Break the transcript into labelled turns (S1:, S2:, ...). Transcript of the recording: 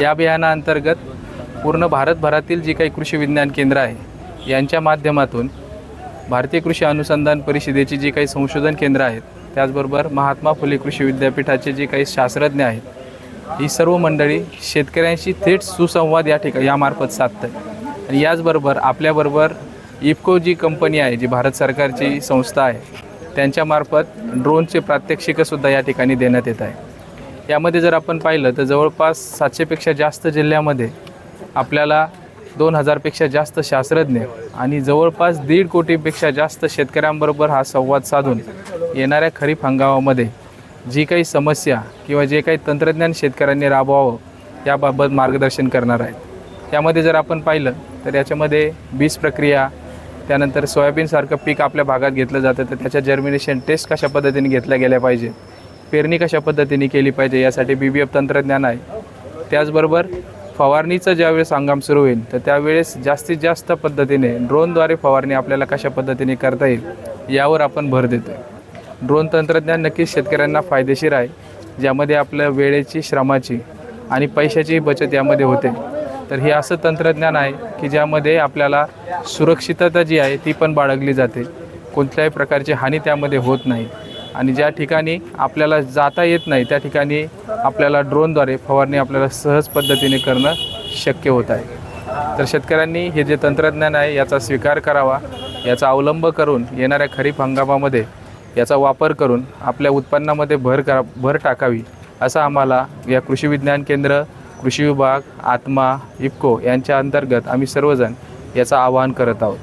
S1: या अभियानाअंतर्गत पूर्ण भारतभरातील जी काही कृषी विज्ञान केंद्र आहे यांच्या माध्यमातून भारतीय कृषी अनुसंधान परिषदेची जी काही संशोधन केंद्र आहेत त्याचबरोबर महात्मा फुले कृषी विद्यापीठाचे जे काही शास्त्रज्ञ आहेत ही सर्व मंडळी शेतकऱ्यांशी थेट सुसंवाद या ठिकाणी यामार्फत साधत आहे आणि याचबरोबर आपल्याबरोबर इफको जी कंपनी आहे जी भारत सरकारची संस्था आहे त्यांच्यामार्फत ड्रोनचे प्रात्यक्षिकंसुद्धा या ठिकाणी देण्यात येत आहे. यामध्ये जर आपण पाहिलं तर जवळपास सातशेपेक्षा जास्त जिल्ह्यामध्ये आपल्याला दोन हजारपेक्षा जास्त शास्त्रज्ञ आणि जवळपास दीड कोटीपेक्षा जास्त शेतकऱ्यांबरोबर हा संवाद साधून येणाऱ्या खरीप हंगामामध्ये जी काही समस्या किंवा जे काही तंत्रज्ञान शेतकऱ्यांनी राबवावं याबाबत मार्गदर्शन करणार आहेत. त्यामध्ये जर आपण पाहिलं तर याच्यामध्ये बीज प्रक्रिया त्यानंतर सोयाबीनसारखं पीक आपल्या भागात घेतलं जातं तर त्याच्या जर्मिनेशन टेस्ट कशा पद्धतीने घेतल्या गेल्या पाहिजे? पेरणी कशा पद्धतीने केली पाहिजे यासाठी बी बी एफ तंत्रज्ञान आहे. त्याचबरोबर फवारणीचं ज्यावेळेस हंगाम सुरू होईल तर त्यावेळेस जास्तीत जास्त पद्धतीने ड्रोनद्वारे फवारणी आपल्याला कशा पद्धतीने करता येईल यावर आपण भर देतो आहे ड्रोन तंत्रज्ञान नक्कीच शेतकऱ्यांना फायदेशीर आहे ज्यामध्ये आपल्या वेळेची श्रमाची आणि पैशाची बचत यामध्ये होते. तर हे असं तंत्रज्ञान आहे की ज्यामध्ये आपल्याला सुरक्षितता जी आहे ती पण बाळगली जाते. कोणत्याही प्रकारची हानी त्यामध्ये होत नाही. आणि ज्या ठिकाणी आपल्याला जाता येत नाही त्या ठिकाणी आपल्याला ड्रोनद्वारे फवारणी आपल्याला सहज पद्धतीने करणं शक्य होत आहे. तर शेतकऱ्यांनी हे जे तंत्रज्ञान आहे याचा स्वीकार करावा. याचा अवलंब करून येणाऱ्या खरीप हंगामामध्ये याचा वापर करून आपल्या उत्पन्नामध्ये भर करा भर टाकावी असं आम्हाला या कृषी विज्ञान केंद्र कृषी विभाग आत्मा इफको यांच्या अंतर्गत आम्ही सर्वजण याचं आवाहन करत आहोत.